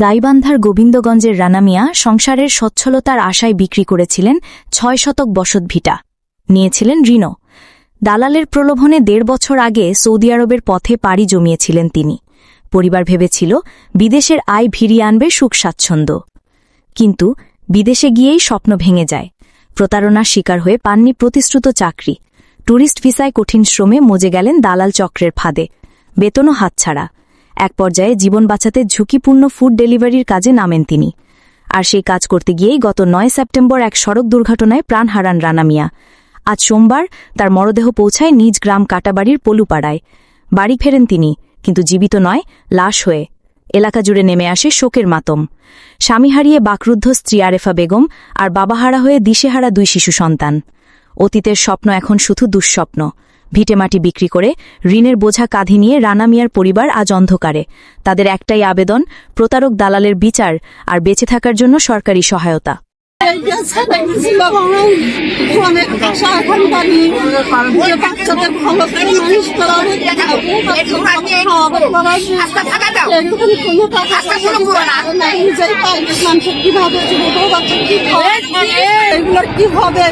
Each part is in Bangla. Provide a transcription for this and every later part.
গাইবান্ধার গোবিন্দগঞ্জের রানামিয়া সংসারের সচ্ছলতার আশায় বিক্রি করেছিলেন ছয় শতক বসত ভিটা। নিয়েছিলেন ঋণও। দালালের প্রলোভনে দেড় বছর আগে সৌদি আরবের পথে পাড়ি জমিয়েছিলেন তিনি। পরিবার ভেবেছিল, বিদেশের আয় ভিড়িয়ে আনবে সুখ স্বাচ্ছন্দ্য। কিন্তু বিদেশে গিয়েই স্বপ্ন ভেঙে যায়। প্রতারণার শিকার হয়ে পাননি প্রতিশ্রুত চাকরি। ট্যুরিস্ট ভিসায় কঠিন শ্রমে মজে গেলেন দালাল চক্রের ফাঁদে। বেতনও হাতছাড়া। এক পর্যায়ে জীবন বাঁচাতে ঝুঁকিপূর্ণ ফুড ডেলিভারির কাজে নামেন তিনি। আর সেই কাজ করতে গিয়েই গত নয় সেপ্টেম্বর এক সড়ক দুর্ঘটনায় প্রাণ হারান রানা মিয়া। আজ সোমবার তার মরদেহ পৌঁছায় নিজ গ্রাম কাটাবাড়ির পলুপাড়ায়। বাড়ি ফেরেন তিনি, কিন্তু জীবিত নয়, লাশ হয়ে। এলাকা জুড়ে নেমে আসে শোকের মাতম। স্বামী হারিয়ে বাকরুদ্ধ স্ত্রী আরেফা বেগম আর বাবাহারা হয়ে দিশেহারা দুই শিশু সন্তান। অতীতের স্বপ্ন এখন শুধু দুঃস্বপ্ন। ভিটেমাটি বিক্রি করে ঋণের বোঝা কাঁধে নিয়ে রানা মিয়ার পরিবার আজ অন্ধকারে তাদের একটাই আবেদন প্রতারক দালালের বিচার আর বেঁচে থাকার জন্য সরকারি সহায়তা কীভাবে বউ বাচ্চা কি খাওয়াবে এগুলোর কি হবে?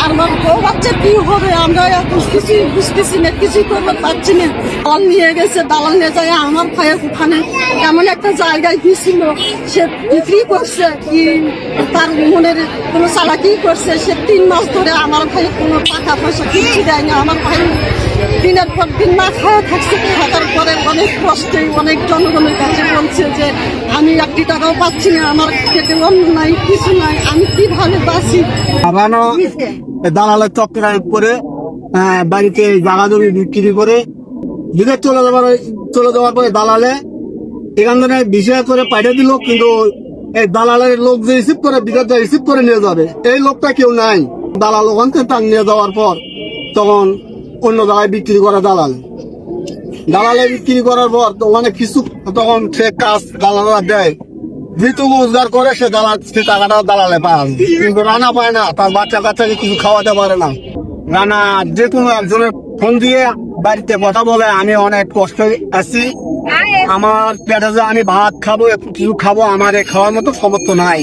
আর আমার বউ বাচ্চা কি হবে? আমরা বুঝতেছি বুঝতেছি না, কিছুই করতে পারছি না। দালাল নিয়ে গেছে দালাল নিয়ে যায়, আমার ভাইয়ের ওখানে। এমন একটা জায়গায় দিয়েছিল সে বিক্রি করছে, কি তার মনের কোনো চালাকি করছে, সে তিন মাস ধরে আমার ভাই কোনো টাকা পয়সা কিচ্ছু দেয়নি, আমার ভাই দিনের পর দিন না খাওয়া থাকছে। থাকার পরে অনেক কষ্টে, অনেক জনগণের কাছে বলছে যে, আমি একটি টাকাও পাচ্ছি না, আমার থেকে অন্য নাই, কিছু নাই, আমি কীভাবে বাঁচি? আবারও দালালের চক্রায় করে বাড়িতে জায়গা জমি বিক্রি করে বিদেশ চলে যাওয়ার চলে যাওয়ার পরে দালালে এখান থেকে বিষয় করে পাঠিয়ে দিল কিন্তু এই দালালের লোক যে রিসিভ করে বিদেশ রিসিভ করে নিয়ে যাবে। এই লোকটা কেউ নাই। দালাল ওখান থেকে তার নিয়ে যাওয়ার পর তখন অন্য জায়গায় বিক্রি করে দালাল। দালালে বিক্রি করার পর তো অনেক কিছু তখন সে কাজ দালালরা দেয়। যেটুকু রোজগার করে সে দালাল সে টাকাটা দালালে পান কিন্তু রানা পায় না তার বাচ্চা কাচ্চাকে কিছু খাওয়াতে পারে না। রানা যে কোনো একজনের ফোন দিয়ে বাড়িতে কথা বলে আমি অনেক কষ্ট আছি। আমার পেটে যে আমি ভাত খাব কিছু খাব আমার খাওয়ার মতো সমর্থ নাই।